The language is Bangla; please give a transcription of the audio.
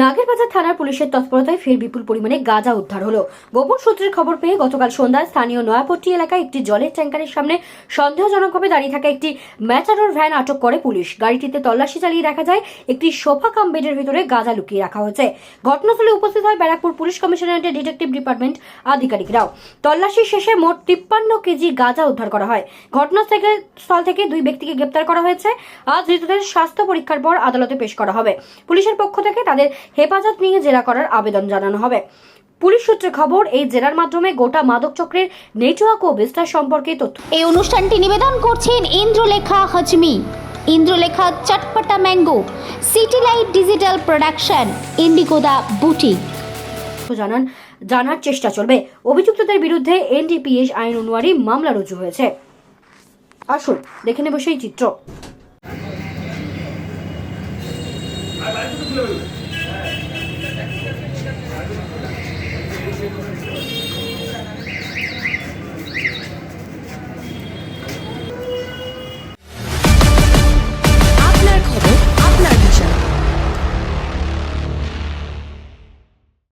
নাগেরবাজার থানার পুলিশের তৎপরতায় ফের বিপুল পরিমাণে গাঁজা উদ্ধার হলো। গোপন সূত্রের খবর পেয়ে গতকাল সন্ধ্যায় স্থানীয় নয়াপট্টি এলাকায় একটি জলের ট্যাঙ্কারের সামনে সন্দেহজনকভাবে দাঁড়িয়ে থাকা একটি ম্যাটাডোর ভ্যান আটক করে পুলিশ। গাড়িটিতে তল্লাশি চালিয়ে দেখা যায়, একটি সোফা কাম বেডের ভিতরে গাঁজা লুকিয়ে রাখা হয়েছে। ঘটনাস্থলে উপস্থিত হয় ব্যারাকপুর পুলিশ কমিশনারেটের ডিটেকটিভ ডিপার্টমেন্ট আধিকারিকরাও। তল্লাশি শেষে মোট তিপ্পান্ন কেজি গাঁজা উদ্ধার করা হয়। ঘটনা থেকে স্থল থেকে দুই ব্যক্তিকে গ্রেপ্তার করা হয়েছে। আজ ধৃতদের স্বাস্থ্য পরীক্ষার পর আদালতে পেশ করা হবে। পুলিশের পক্ষ থেকে তাদের হেফাজত নিয়ে জেরা করার আবেদন জানানো হবে। পুলিশ সূত্রে খবর এই জেরার মাধ্যমে গোটা মাদক চক্রের নেটওয়ার্ক ও বিস্তার সম্পর্কে তথ্য। এই অনুষ্ঠানটি নিবেদন করছেন Indralekha হজমি। Indralekha চটপটা mango city light digital production ইন্ডিগোদা বুটি জানান জানার চেষ্টা চলবে। অভিযুক্তদের বিরুদ্ধে এনডিপিএস আইন অনুযায়ী মামলা রুজু হয়েছে। আসুন দেখে নেব সেই চিত্র।